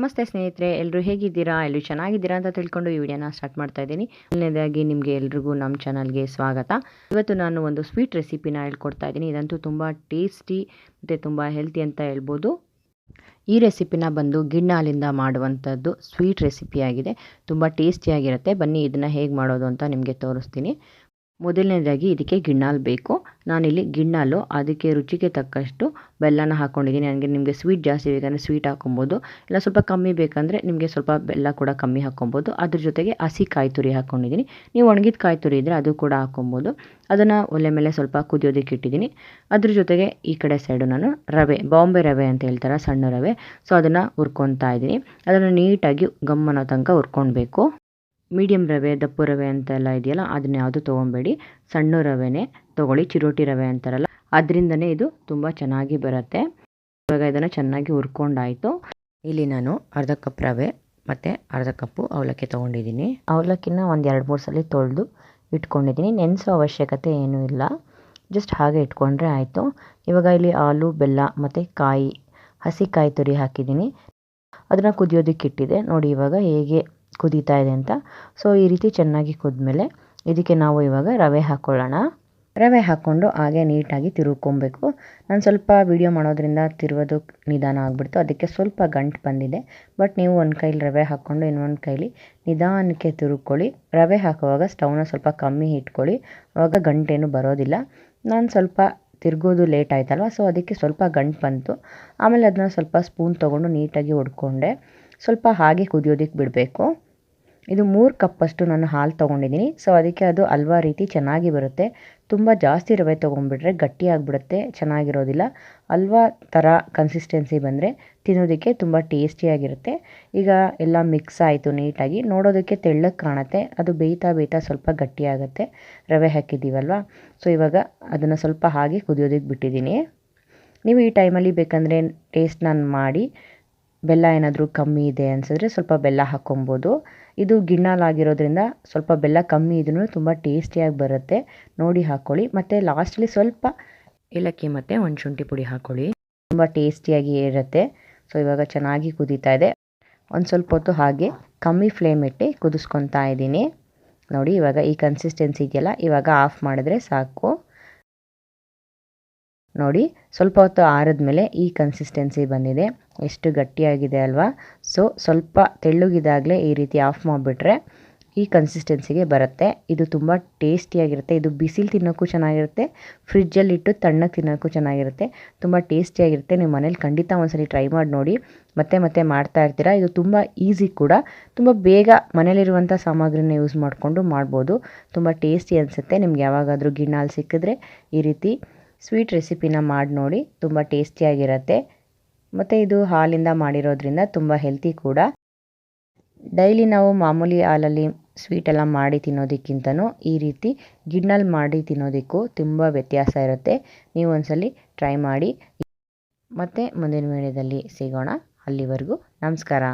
ನಮಸ್ತೆ ಸ್ನೇಹಿತರೆ ಎಲ್ಲರೂ ಹೇಗಿದ್ದೀರಾ? ಎಲ್ಲರೂ ಚೆನ್ನಾಗಿದ್ದೀರಾ ಅಂತ ತಿಳ್ಕೊಂಡು ಈ ವಿಡಿಯೋನ ಸ್ಟಾರ್ಟ್ ಮಾಡ್ತಾ ಇದ್ದೀನಿ. ಮೊದಲನೇದಾಗಿ ನಿಮಗೆ ಎಲ್ರಿಗೂ ನಮ್ಮ ಚಾನಲ್ಗೆ ಸ್ವಾಗತ. ಇವತ್ತು ನಾನು ಒಂದು ಸ್ವೀಟ್ ರೆಸಿಪಿನ ಹೇಳ್ಕೊಡ್ತಾ ಇದ್ದೀನಿ. ಇದಂತೂ ತುಂಬ ಟೇಸ್ಟಿ ಮತ್ತು ತುಂಬ ಹೆಲ್ತಿ ಅಂತ ಹೇಳ್ಬೋದು. ಈ ರೆಸಿಪಿನ ಬಂದು ಗಿಣ್ಣಾಲಿಂದ ಮಾಡುವಂಥದ್ದು ಸ್ವೀಟ್ ರೆಸಿಪಿಯಾಗಿದೆ. ತುಂಬ ಟೇಸ್ಟಿಯಾಗಿರುತ್ತೆ. ಬನ್ನಿ ಇದನ್ನು ಹೇಗೆ ಮಾಡೋದು ಅಂತ ನಿಮಗೆ ತೋರಿಸ್ತೀನಿ. ಮೊದಲನೇದಾಗಿ ಇದಕ್ಕೆ ಗಿಣ್ಣಾಲು ಬೇಕು. ನಾನಿಲ್ಲಿ ಗಿಣ್ಣಾಲು, ಅದಕ್ಕೆ ರುಚಿಗೆ ತಕ್ಕಷ್ಟು ಬೆಲ್ಲನ ಹಾಕ್ಕೊಂಡಿದ್ದೀನಿ ನನಗೆ ನಿಮಗೆ ಸ್ವೀಟ್ ಜಾಸ್ತಿ ಬೇಕಂದರೆ ಸ್ವೀಟ್ ಹಾಕೊಬೋದು. ಇಲ್ಲ, ಸ್ವಲ್ಪ ಕಮ್ಮಿ ಬೇಕಂದರೆ ನಿಮಗೆ ಸ್ವಲ್ಪ ಬೆಲ್ಲ ಕೂಡ ಕಮ್ಮಿ ಹಾಕ್ಕೊಬೋದು ಅದ್ರ ಜೊತೆಗೆ ಹಸಿ ಕಾಯಿ ತುರಿ ಹಾಕ್ಕೊಂಡಿದ್ದೀನಿ ನೀವು ಒಣಗಿದ ಕಾಯಿ ತುರಿ ಇದ್ದರೆ ಅದು ಕೂಡ ಹಾಕ್ಕೊಬೋದು ಅದನ್ನು ಒಲೆ ಮೇಲೆ ಸ್ವಲ್ಪ ಕುದಿಯೋದಕ್ಕೆ ಇಟ್ಟಿದ್ದೀನಿ. ಅದ್ರ ಜೊತೆಗೆ ಈ ಕಡೆ ಸೈಡು ನಾನು ರವೆ, ಬಾಂಬೆ ರವೆ ಅಂತ ಹೇಳ್ತಾರೆ, ಸಣ್ಣ ರವೆ. ಸೊ, ಅದನ್ನು ಹುರ್ಕೊತಾ ಇದ್ದೀನಿ. ಅದನ್ನು ನೀಟಾಗಿ ಗಮ್ಮನ ತನಕ ಹುರ್ಕೊಳ್ಬೇಕು. ಮೀಡಿಯಮ್ ರವೆ, ದಪ್ಪು ರವೆ ಅಂತೆಲ್ಲ ಇದೆಯಲ್ಲ, ಅದನ್ನ ಯಾವುದು ತೊಗೊಬೇಡಿ. ಸಣ್ಣ ರವೆನೇ ತೊಗೊಳ್ಳಿ, ಚಿರೋಟಿ ರವೆ ಅಂತಾರಲ್ಲ, ಅದರಿಂದನೇ ಇದು ತುಂಬ ಚೆನ್ನಾಗಿ ಬರುತ್ತೆ. ಇವಾಗ ಇದನ್ನು ಚೆನ್ನಾಗಿ ಹುರ್ಕೊಂಡಾಯಿತು. ಇಲ್ಲಿ ನಾನು ಅರ್ಧ ಕಪ್ ರವೆ ಮತ್ತು ಅರ್ಧ ಕಪ್ಪು ಅವಲಕ್ಕಿ ತೊಗೊಂಡಿದ್ದೀನಿ. ಅವಲಕ್ಕಿನ ಒಂದು ಎರಡು ಮೂರು ಸಲ ತೊಳೆದು ಇಟ್ಕೊಂಡಿದ್ದೀನಿ. ನೆನೆಸೋ ಅವಶ್ಯಕತೆ ಏನೂ ಇಲ್ಲ. ಜಸ್ಟ್ ಹಾಗೆ ಇಟ್ಕೊಂಡ್ರೆ ಆಯಿತು. ಇವಾಗ ಇಲ್ಲಿ ಹಾಲು ಬೆಲ್ಲ ಮತ್ತು ಕಾಯಿ, ಹಸಿ ಕಾಯಿ ತುರಿ ಹಾಕಿದ್ದೀನಿ. ಅದನ್ನು ಕುದಿಯೋದಕ್ಕೆ ಇಟ್ಟಿದೆ. ನೋಡಿ ಇವಾಗ ಹೇಗೆ ಕುದೀತಾ ಇದೆ ಅಂತ. ಸೊ ಈ ರೀತಿ ಚೆನ್ನಾಗಿ ಕುದ್ಮೇಲೆ ಇದಕ್ಕೆ ನಾವು ಇವಾಗ ರವೆ ಹಾಕ್ಕೊಳ್ಳೋಣ ರವೆ ಹಾಕ್ಕೊಂಡು ಹಾಗೆ ನೀಟಾಗಿ ತಿರುಗ್ಕೊಬೇಕು. ನಾನು ಸ್ವಲ್ಪ ವೀಡಿಯೋ ಮಾಡೋದ್ರಿಂದ ತಿರುವುದು ನಿಧಾನ ಆಗಿಬಿಡ್ತು. ಅದಕ್ಕೆ ಸ್ವಲ್ಪ ಗಂಟು ಬಂದಿದೆ. ಬಟ್ ನೀವು ಒಂದು ಕೈಲಿ ರವೆ ಹಾಕ್ಕೊಂಡು ಇನ್ನೊಂದು ಕೈಲಿ ನಿಧಾನಕ್ಕೆ ತಿರುಗ್ಕೊಳ್ಳಿ. ರವೆ ಹಾಕುವಾಗ ಸ್ಟವ್ನ ಸ್ವಲ್ಪ ಕಮ್ಮಿ ಇಟ್ಕೊಳ್ಳಿ. ಆವಾಗ ಗಂಟೇನು ಬರೋದಿಲ್ಲ. ನಾನು ಸ್ವಲ್ಪ ತಿರುಗೋದು ಲೇಟ್ ಆಯ್ತಲ್ವ? ಸೊ ಅದಕ್ಕೆ ಸ್ವಲ್ಪ ಗಂಟು ಬಂತು. ಆಮೇಲೆ ಅದನ್ನ ಸ್ವಲ್ಪ ಸ್ಪೂನ್ ತೊಗೊಂಡು ನೀಟಾಗಿ ಹೊಡ್ಕೊಂಡೆ ಸ್ವಲ್ಪ ಹಾಗೆ ಕುದಿಯೋದಕ್ಕೆ ಬಿಡಬೇಕು. ಇದು ಮೂರು ಕಪ್ಪಷ್ಟು ನಾನು ಹಾಲು ತೊಗೊಂಡಿದ್ದೀನಿ. ಸೊ ಅದಕ್ಕೆ ಅದು ಹಲ್ವಾ ರೀತಿ ಚೆನ್ನಾಗಿ ಬರುತ್ತೆ. ತುಂಬ ಜಾಸ್ತಿ ರವೆ ತೊಗೊಂಡ್ಬಿಟ್ರೆ ಗಟ್ಟಿಯಾಗಿಬಿಡುತ್ತೆ ಚೆನ್ನಾಗಿರೋದಿಲ್ಲ. ಹಲ್ವಾ ಥರ ಕನ್ಸಿಸ್ಟೆನ್ಸಿ ಬಂದರೆ ತಿನ್ನೋದಕ್ಕೆ ತುಂಬ ಟೇಸ್ಟಿಯಾಗಿರುತ್ತೆ ಈಗ ಎಲ್ಲ ಮಿಕ್ಸ್ ಆಯಿತು ನೀಟಾಗಿ. ನೋಡೋದಕ್ಕೆ ತೆಳ್ಳಗೆ ಕಾಣುತ್ತೆ. ಅದು ಬೇಯ್ತಾ ಬೇಯ್ತಾ ಸ್ವಲ್ಪ ಗಟ್ಟಿಯಾಗುತ್ತೆ ರವೆ ಹಾಕಿದ್ದೀವಲ್ವ? ಸೊ ಇವಾಗ ಅದನ್ನು ಸ್ವಲ್ಪ ಹಾಗೆ ಕುದಿಯೋದಕ್ಕೆ ಬಿಟ್ಟಿದ್ದೀನಿ. ನೀವು ಈ ಟೈಮಲ್ಲಿ ಬೇಕಂದರೆ ಟೇಸ್ಟ್ ನಾನು ಮಾಡಿ ಬೆಲ್ಲ ಏನಾದರೂ ಕಮ್ಮಿ ಇದೆ ಅನಿಸಿದ್ರೆ ಸ್ವಲ್ಪ ಬೆಲ್ಲ ಹಾಕ್ಕೊಬೋದು. ಇದು ಗಿಣ್ಣಾಲಾಗಿರೋದ್ರಿಂದ ಸ್ವಲ್ಪ ಬೆಲ್ಲ ಕಮ್ಮಿ ಇದ್ರೂ ತುಂಬ ಟೇಸ್ಟಿಯಾಗಿ ಬರುತ್ತೆ. ನೋಡಿ ಹಾಕ್ಕೊಳ್ಳಿ. ಮತ್ತು ಲಾಸ್ಟಲ್ಲಿ ಸ್ವಲ್ಪ ಏಲಕ್ಕಿ ಮತ್ತು ಒಂದು ಶುಂಠಿ ಪುಡಿ ಹಾಕ್ಕೊಳ್ಳಿ. ತುಂಬ ಟೇಸ್ಟಿಯಾಗಿ ಇರುತ್ತೆ. ಸೊ, ಇವಾಗ ಚೆನ್ನಾಗಿ ಕುದೀತಾ ಇದೆ. ಒಂದು ಸ್ವಲ್ಪ ಹೊತ್ತು ಹಾಗೆ ಕಮ್ಮಿ ಫ್ಲೇಮ್ ಇಟ್ಟು ಕುದಿಸ್ಕೊತಾ ಇದ್ದೀನಿ. ನೋಡಿ, ಇವಾಗ ಈ ಕನ್ಸಿಸ್ಟೆನ್ಸಿ ಇದೆಯಲ್ಲ, ಇವಾಗ ಆಫ್ ಮಾಡಿದ್ರೆ ಸಾಕು. ನೋಡಿ, ಸ್ವಲ್ಪ ಹೊತ್ತು ಆರಿದ ಮೇಲೆ ಈ ಕನ್ಸಿಸ್ಟೆನ್ಸಿ ಬಂದಿದೆ. ಎಷ್ಟು ಗಟ್ಟಿಯಾಗಿದೆ ಅಲ್ವಾ? ಸೊ ಸ್ವಲ್ಪ ತೆಳ್ಳಗಿದಾಗಲೇ ಈ ರೀತಿ ಆಫ್ ಮಾಡಿಬಿಟ್ರೆ ಈ ಕನ್ಸಿಸ್ಟೆನ್ಸಿಗೆ ಬರುತ್ತೆ. ಇದು ತುಂಬ ಟೇಸ್ಟಿಯಾಗಿರುತ್ತೆ ಇದು ಬಿಸಿಲು ತಿನ್ನೋಕ್ಕೂ ಚೆನ್ನಾಗಿರುತ್ತೆ ಫ್ರಿಜ್ಜಲ್ಲಿಟ್ಟು ತಣ್ಣಗೆ ತಿನ್ನೋಕ್ಕೂ ಚೆನ್ನಾಗಿರುತ್ತೆ. ತುಂಬ ಟೇಸ್ಟಿಯಾಗಿರುತ್ತೆ ನೀವು ಮನೇಲಿ ಖಂಡಿತ ಒಂದ್ಸಲಿ ಟ್ರೈ ಮಾಡಿ ನೋಡಿ. ಮತ್ತೆ ಮತ್ತೆ ಮಾಡ್ತಾ ಇರ್ತೀರಾ? ಇದು ತುಂಬ ಈಸಿ ಕೂಡ. ತುಂಬ ಬೇಗ ಮನೇಲಿರುವಂಥ ಸಾಮಗ್ರಿನ ಯೂಸ್ ಮಾಡಿಕೊಂಡು ಮಾಡ್ಬೋದು. ತುಂಬ ಟೇಸ್ಟಿ ಅನಿಸುತ್ತೆ. ನಿಮ್ಗೆ ಯಾವಾಗಾದರೂ ಗಿಣ್ಣಾಲು ಸಿಕ್ಕಿದ್ರೆ ಈ ರೀತಿ ಸ್ವೀಟ್ ರೆಸಿಪಿನ ಮಾಡಿ ನೋಡಿ, ತುಂಬ ಟೇಸ್ಟಿಯಾಗಿರುತ್ತೆ. ಮತ್ತು ಇದು ಹಾಲಿಂದ ಮಾಡಿರೋದ್ರಿಂದ ತುಂಬ ಹೆಲ್ತಿ ಕೂಡ. ಡೈಲಿ ನಾವು ಮಾಮೂಲಿ ಹಾಲಲ್ಲಿ ಸ್ವೀಟೆಲ್ಲ ಮಾಡಿ ತಿನ್ನೋದಕ್ಕಿಂತನೂ ಈ ರೀತಿ ಗಿಣ್ಣಲ್ಲಿ ಮಾಡಿ ತಿನ್ನೋದಕ್ಕೂ ತುಂಬ ವ್ಯತ್ಯಾಸ ಇರುತ್ತೆ. ನೀವು ಒಂದ್ಸಲಿ ಟ್ರೈ ಮಾಡಿ. ಮತ್ತು ಮುಂದಿನ ವಿಡಿಯೋದಲ್ಲಿ ಸಿಗೋಣ. ಅಲ್ಲಿವರೆಗೂ ನಮಸ್ಕಾರ.